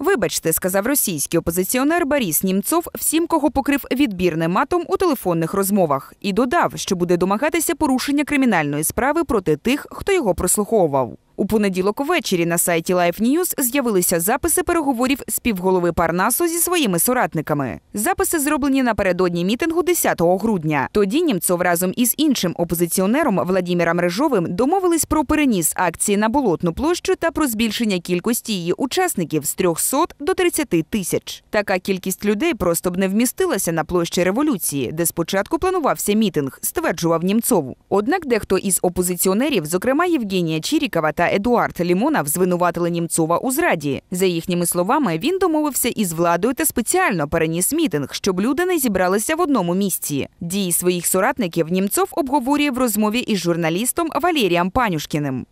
Вибачте, сказав російський опозиціонер Борис Німцов всім, кого покрив відбірним матом у телефонних розмовах, і додав, що буде домагатися порушення кримінальної справи проти тих, хто його прослуховував. Понеділок увечері на сайті Life News з'явилися записи переговорів співголови Парнасу зі своїми соратниками. Записи зроблені напередодні мітингу 10 грудня. Тоді Німцов разом із іншим опозиціонером Владіміром Режовим домовились про переніс акції на болотну площу та про збільшення кількості її учасників з 300 до 30 тисяч. Така кількість людей просто б не вмістилася на площі революції, де спочатку планувався мітинг, стверджував Німцов. Однак дехто із опозиціонерів, зокрема Євгенія Чірікова та Едуард Лімонов, звинуватили Німцова у зраді. За їхніми словами, він домовився із владою та спеціально переніс мітинг, щоб люди не зібралися в одному місці. Дії своїх соратників Німцов обговорює в розмові із журналістом Валерієм Панюшкіним.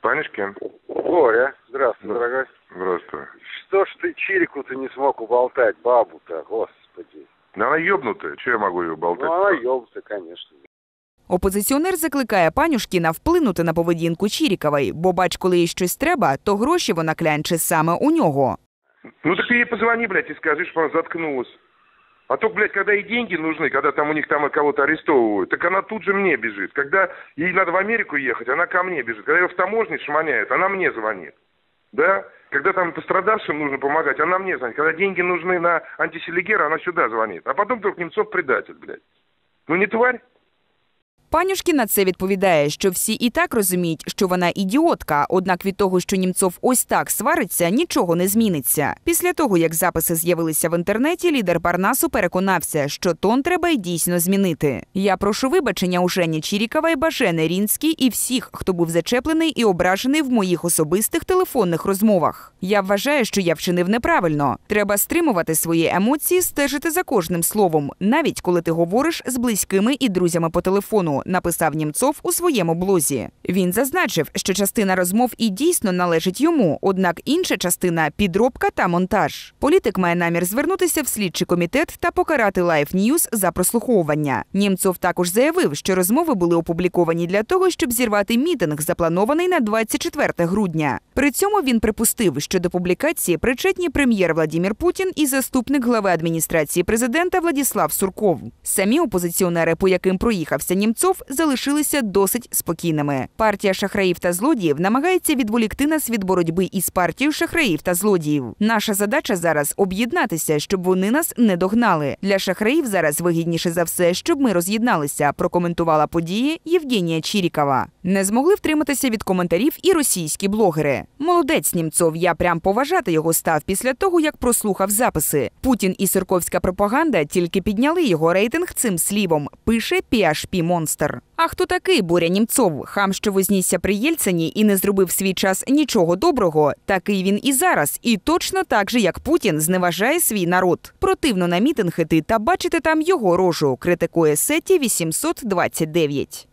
Панюшкин? Боря, здравствуй, Да. дорогой. Здравствуй. Что ж ты Чирику-то не смог уболтать, бабу-то, господи. Да она ёбнутая, что я могу ее болтать? Ну, она ёбка, конечно. Опозиціонер закликає Панюшкіна вплинути на поведінку Чірікової, бо бач, коли їй щось треба, то гроші вона клянче саме у нього. Ну так ты ей позвони, блядь, и скажи, что она заткнулась. А то, блядь, когда ей деньги нужны, когда там у них там кого-то арестовывают, так она тут же мне бежит. Когда ей надо в Америку ехать, она ко мне бежит. Когда ее в таможне шманяют, она мне звонит. Да? Когда там пострадавшим нужно помогать, она мне звонит. Когда деньги нужны на антиселигера, она сюда звонит. А потом вдруг Немцов предатель, блядь. Ну не тварь? Панюшкін на це відповідає, що всі і так розуміють, що вона ідіотка. Однак від того, що Німцов ось так свариться, нічого не зміниться. Після того, як записи з'явилися в інтернеті, лідер Парнасу переконався, що тон треба й дійсно змінити. Я прошу вибачення у Жені Чірікова, Бажени Рінській і всіх, хто був зачеплений і ображений в моїх особистих телефонних розмовах. Я вважаю, що я вчинив неправильно. Треба стримувати свої емоції, стежити за кожним словом, навіть коли ти говориш з близькими і друзями по телефону написав Німцов у своєму блозі. Він зазначив, що частина розмов і дійсно належить йому, однак інша частина підробка та монтаж. Політик має намір звернутися в слідчий комітет та покарати Life News за прослуховування. Німцов також заявив, що розмови були опубліковані для того, щоб зірвати мітинг, запланований на 24 грудня. При цьому він припустив, що до публікації причетні прем'єр Владімір Путін і заступник глави адміністрації президента Владіслав Сурков. Самі опозиціонери, по яким проїхався Німцов, залишилися досить спокійними. Партія шахраїв та злодіїв намагається відволікти нас від боротьби із партією шахраїв та злодіїв. Наша задача зараз об'єднатися, щоб вони нас не догнали. Для шахраїв зараз вигідніше за все, щоб ми роз'єдналися. Прокоментувала події Євгенія Чірікова. Не змогли втриматися від коментарів і російські блогери. Молодець Німцов, я прям поважати його став після того, як прослухав записи. Путін і сирковська пропаганда тільки підняли його рейтинг цим слівом. Пише PHP Monster. А хто такий Боря Німцов? Хам, що вознісся при Єльцині і не зробив свій час нічого доброго. Такий він і зараз, і точно так же, як Путін зневажає свій народ. Противно на мітинг іти та бачити там його рожу. Критикує Сеті 829.